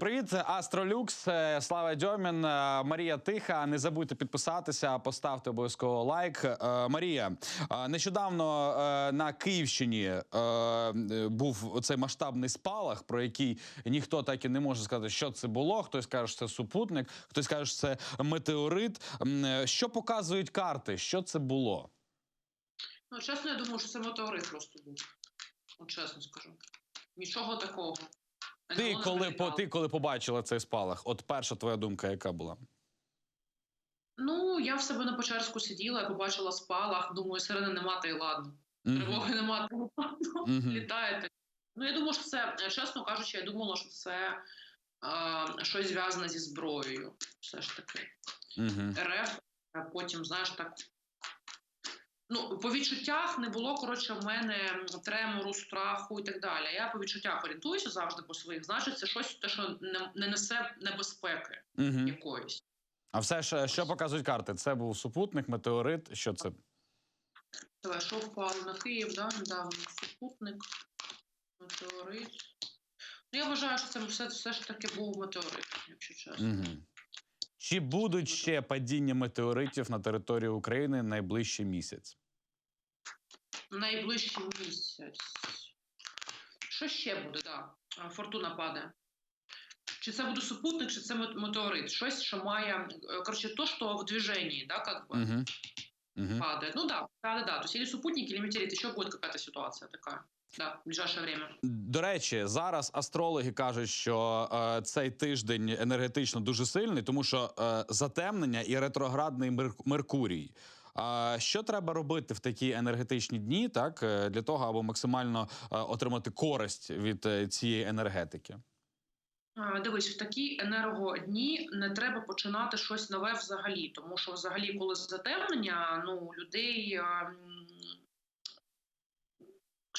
Привіт, Астролюкс, Слава Дьомін, е, Марія Тиха. Не забудьте підписатися, поставте обов'язково лайк. Е, Марія, е, нещодавно на Київщині був цей масштабний спалах, про який ніхто так і не може сказати, що це було. Хтось каже, що це супутник, хтось каже, що це метеорит. Що показують карти? Що це було? Ну, чесно, я думаю, що це метеорит просто був. От чесно скажу. Нічого такого. Ти коли по ти коли побачила цей спалах? От перша твоя думка, яка була? Ну, я в себе на Печерську сиділа, я побачила спалах, думаю, сирени нема, та й ладно. Тривоги нема, та й ладно. Літаєте. Ну, я думаю, що це, е, чесно кажучи, я думала, що це е, щось зв'язане зі зброєю. Все ж таки. РФ, а потім, знаєш, так. Ну, по відчуттях не було, коротше, в мене тремору, страху і так далі. Я по відчуттях орієнтуюся завжди по своїх. Значить, це щось те, що не, не несе небезпеки Мгм. якоїсь. А все ж, що показують карти? Це був супутник, метеорит. Що це? Давай, що впало на Київ, да? недавно супутник, метеорит. Ну, я вважаю, що це все, все ж таки був метеорит, якщо чесно. Угу. Чи будуть ще падіння метеоритів на території України найближчий місяць? Найближчий місяць. Що ще буде, да? Фортуна падає. Чи це буде супутник, чи це метеорит? Щось, що має. е, Коротше, то, що в движении, да, как бы, Угу. Падает. Ну да, да, да, да. То есть или супутник, или метеорит. Еще будет какая-то ситуация такая. Да, в ближайшее время. До речі, зараз астрологи кажуть, що е, цей тиждень енергетично дуже сильний, тому що е, затемнення і ретроградний Мер- Меркурій. А що треба робити в такі енергетичні дні, так е, для того, аби максимально е, отримати користь від е, цієї енергетики? Дивись, в такі енергодні не треба починати щось нове взагалі, тому що взагалі, коли затемнення, ну людей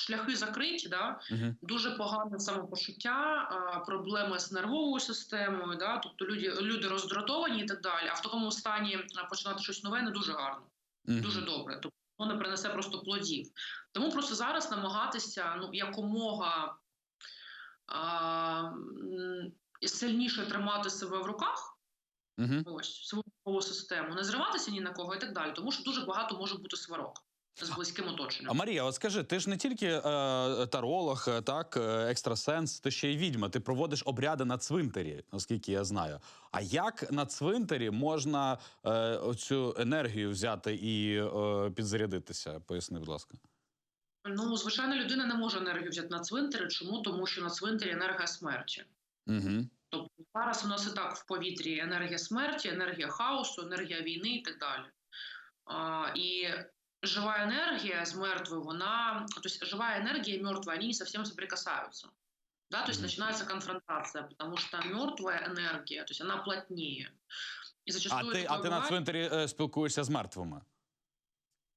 шляхи закриті, да, Угу. дуже погане самопочуття, а, проблеми з нервовою системою, да, тобто люди, люди роздратовані і так далі. А в такому стані починати щось нове не дуже гарно, дуже добре. Тобто воно не принесе просто плодів. Тому просто зараз намагатися ну, якомога а, сильніше тримати себе в руках, Угу. ось свою систему, не зриватися ні на кого і так далі, тому що дуже багато може бути сварок з близьким оточенням. А. Марія, от скажи, ти ж не тільки е, таролог, е, так, е, екстрасенс, ти ще й відьма. Ти проводиш обряди на цвинтарі, наскільки я знаю. А як на цвинтарі можна е, оцю енергію взяти і е, підзарядитися? Поясни, будь ласка. Ну, звичайно, людина не може енергію взяти на цвинтарі. Чому? Тому що на цвинтарі енергія смерті. Угу. Тобто зараз у нас і так в повітрі енергія смерті, енергія хаосу, енергія війни і так далі. А, і жива енергія з мертвою, вона, то есть живая энергия и мертвая, они не совсем соприкасаются. Да, то есть Мгм. начинается конфронтация, потому что мертвая энергия, то есть она плотнее. И А зачастую ти, а такое ти на бывает. цвинтарі е, спілкуєшся з мертвими?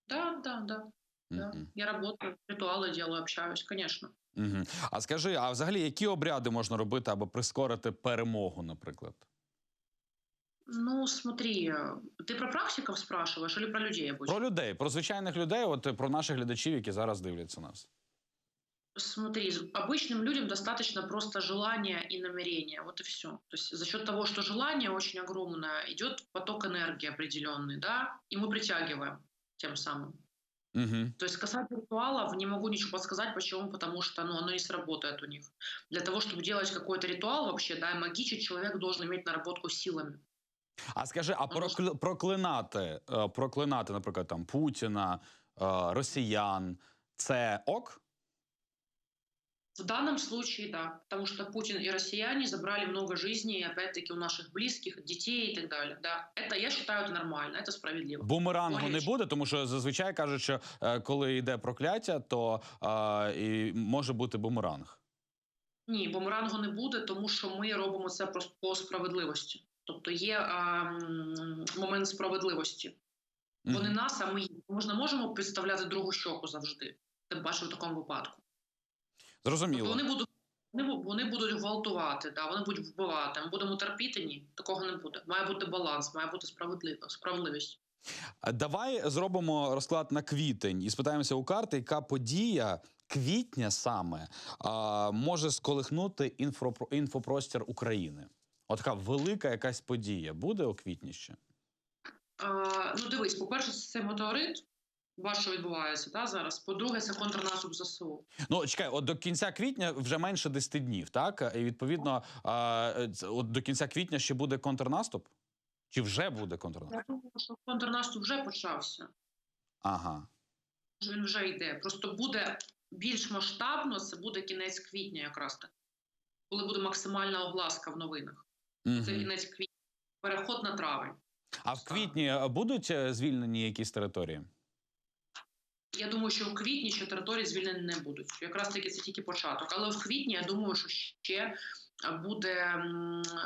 Да, да, да, да. Мгм. Я работаю, ритуалы делаю, общаюсь, конечно. Угу. А скажи, а взагалі які обряди можна робити, аби прискорити перемогу, наприклад? Ну, смотри, э, ты про практиков спрашиваешь или про людей обычно? Про людей, про звичайних людей, от е, про наших глядачів, які зараз дивляться нас. Смотри, обычным людям достаточно просто желания и намерения, вот и все. То есть за счет того, что желание очень огромное, идет поток энергии определенный, да, и мы притягиваем тем самым. Угу. То есть касательно ритуалов не могу ничего подсказать, почему, потому что ну, оно не сработает у них. Для того, чтобы делать какой-то ритуал вообще, да, и магичить, человек должен иметь наработку силами. А скажи, а Ну, прокл... проклинати, е, проклинати, наприклад, там Путіна, е, росіян, це ок? В данном случае, да, потому что Путин и россияне забрали много жизней, опять-таки, у наших близких, детей и так далее. Да, это, я считаю, это нормально, это справедливо. Бумерангу не Логічно. буде, тому що зазвичай кажуть, що е, коли йде прокляття, то е, і може бути бумеранг. Ні, бумерангу не буде, тому що ми робимо це просто по справедливості. Тобто є а, момент справедливості. Вони нас, а ми. Ми ж не можемо підставляти другу щоку завжди. Тим паче в такому випадку. Тобто Зрозуміло. вони будуть. Вони, вони будуть гвалтувати, да, вони будуть вбивати. Ми будемо терпіти? Ні, такого не буде. Має бути баланс, має бути справедлив- справедливість. Давай зробимо розклад на квітень і спитаємося у карти, яка подія квітня саме а, може сколихнути інфропро- інфопростір України? От така велика якась подія буде у квітні ще? Е, ну, дивись, по-перше, це метеорит. Бачиш, що відбувається да, зараз. По-друге, це контрнаступ ЗСУ. Ну чекай, от до кінця квітня вже менше 10 днів, так? І відповідно, е, от до кінця квітня ще буде контрнаступ? Чи вже буде контрнаступ? Я думаю, що контрнаступ вже почався. Ага. що Він вже йде. Просто буде більш масштабно, це буде кінець квітня, якраз так. Коли буде максимальна огласка в новинах. Це кінець квітня. Переход на травень. А в квітні е, будуть е, звільнені якісь території? Я думаю, що в квітні ще території звільнені не будуть. Якраз таки це тільки початок. Але в квітні я думаю, що ще буде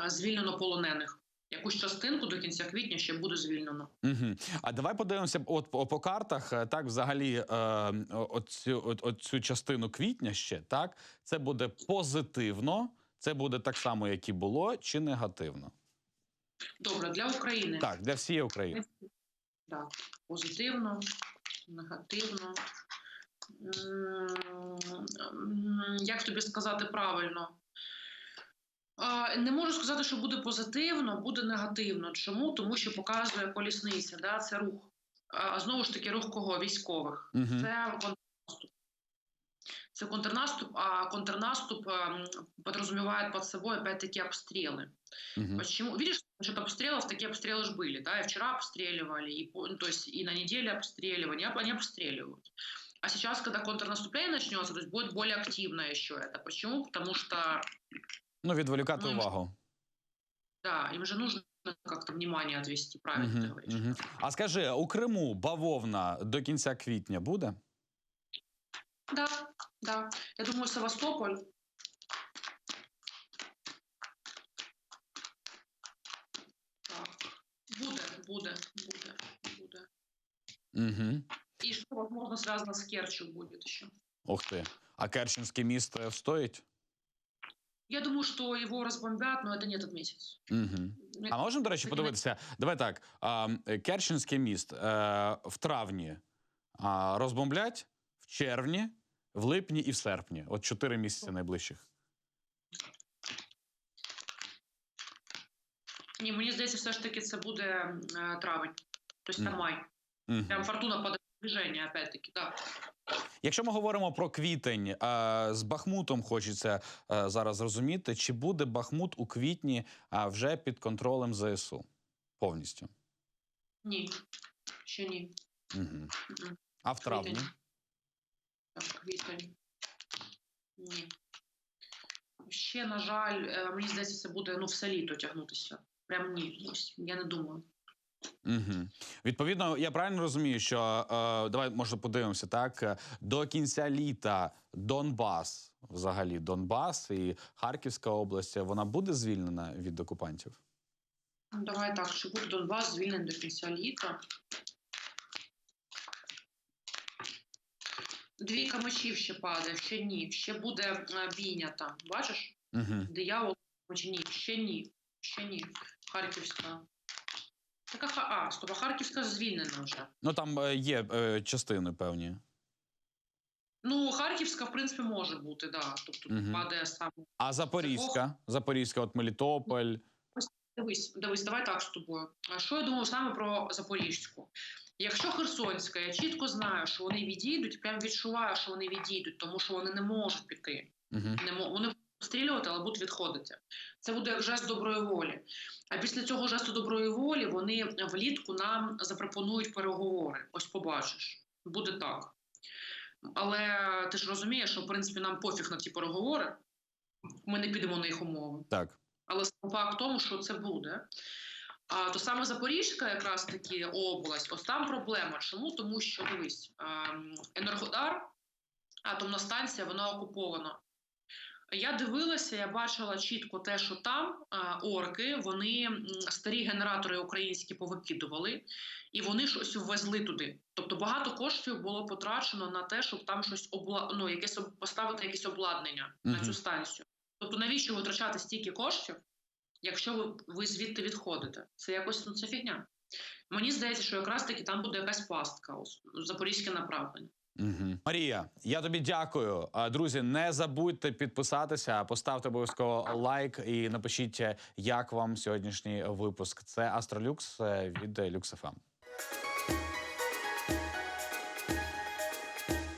звільнено полонених. Якусь частинку до кінця квітня ще буде звільнено. Угу. А давай подивимося, от по, по картах, е, так, взагалі, е, оцю, оцю частину квітня ще, так, це буде позитивно, це буде так само, як і було, чи негативно? Добре, для України. Так, для всієї України. Так, позитивно, негативно. Як тобі сказати правильно? Не можу сказати, що буде позитивно, буде негативно. Чому? Тому що показує колісниця, да? це рух. А знову ж таки, рух кого? Військових. Угу. Це контрнаступ. Це контрнаступ, а контрнаступ ем, подразумевает под собой опять-таки обстрелы. Угу. Почему? Видишь, насчет обстрелов, такие обстрелы же были, да, и вчера обстреливали, и, по- ну, то есть и на неделе обстреливания, они обстреливают. А сейчас, когда контрнаступление начнется, то есть будет более активно еще это. Почему? Потому что, Ну, відволікати Ну, увагу. да, им же нужно как-то внимание отвести, правильно ты Угу. говоришь. Угу. А скажи, у Криму бавовна до кінця квітня буде? Да, да. Я думаю, Севастополь. Так. Буде, буде, буде, буде. Угу. И что, возможно, связано с Керчью будет еще. Ух ти. А Керченське місто встоїть? Я думаю, что его разбомбят, но это не этот месяц. Угу. А можемо, до речі, подивитися? Давай так. А, Керченське міст е, в травні розбомблять, в червні, в липні і в серпні. От чотири місяці найближчих. Ні, мені здається, все ж таки це буде е, травень. Тобто Мгм. там май. Мгм. Прям фортуна под движення, опять-таки, да. Якщо ми говоримо про квітень, з Бахмутом хочеться е, зараз зрозуміти, чи буде Бахмут у квітні вже під контролем ЗСУ повністю. Ні. Ще ні. Угу. А в травні? Квітень. Так, квітень. Ні. Ще, на жаль, е, мені здається, це буде ну, все літо тягнутися. Прям ні. Ось, я не думаю. Угу. Відповідно, я правильно розумію, що е, давай може подивимося так. До кінця літа Донбас, взагалі Донбас і Харківська область, вона буде звільнена від окупантів? Давай так, чи буде Донбас звільнений до кінця літа. Двійка мечів ще падає, ще ні. Ще буде е, бійня там. Бачиш? Угу. Диявол ні? Ще ні. Ще ні. Харківська. Така ха- а, стоп, Харківська звільнена вже. Ну там е, є е, частини певні. Ну, Харківська, в принципі, може бути, да. Тобто Мгм. падає саме. А Запорізька, Запорізька, от Мелітополь. Дивись, дивись, давай так з тобою. Що я думаю саме про Запорізьку? Якщо Херсонська, я чітко знаю, що вони відійдуть, прям відчуваю, що вони відійдуть, тому що вони не можуть піти. Угу. Не мо- вони будуть стрілювати, але будуть відходити. Це буде як жест доброї волі. А після цього жесту доброї волі вони влітку нам запропонують переговори. Ось побачиш, буде так. Але ти ж розумієш, що в принципі нам пофіг на ті переговори. Ми не підемо на їх умови. Так. Але сам факт в тому, що це буде. А то саме Запорізька, якраз таки область, ось там проблема. Чому? Тому що дивись, ем, Енергодар, атомна станція, вона окупована. Я дивилася, я бачила чітко те, що там а, орки, вони старі генератори українські повикидували, і вони щось ввезли туди. Тобто багато коштів було потрачено на те, щоб там щось обла... ну, якесь поставити якесь обладнання на цю станцію. Тобто, навіщо витрачати стільки коштів, якщо ви, ви звідти відходите? Це якось ну, це фігня. Мені здається, що якраз таки там буде якась пастка, ось, запорізьке направлення. Угу. Марія, я тобі дякую. А, Друзі, не забудьте підписатися, поставте обов'язково лайк і напишіть, як вам сьогоднішній випуск. Це Астролюкс е, від Люксефам.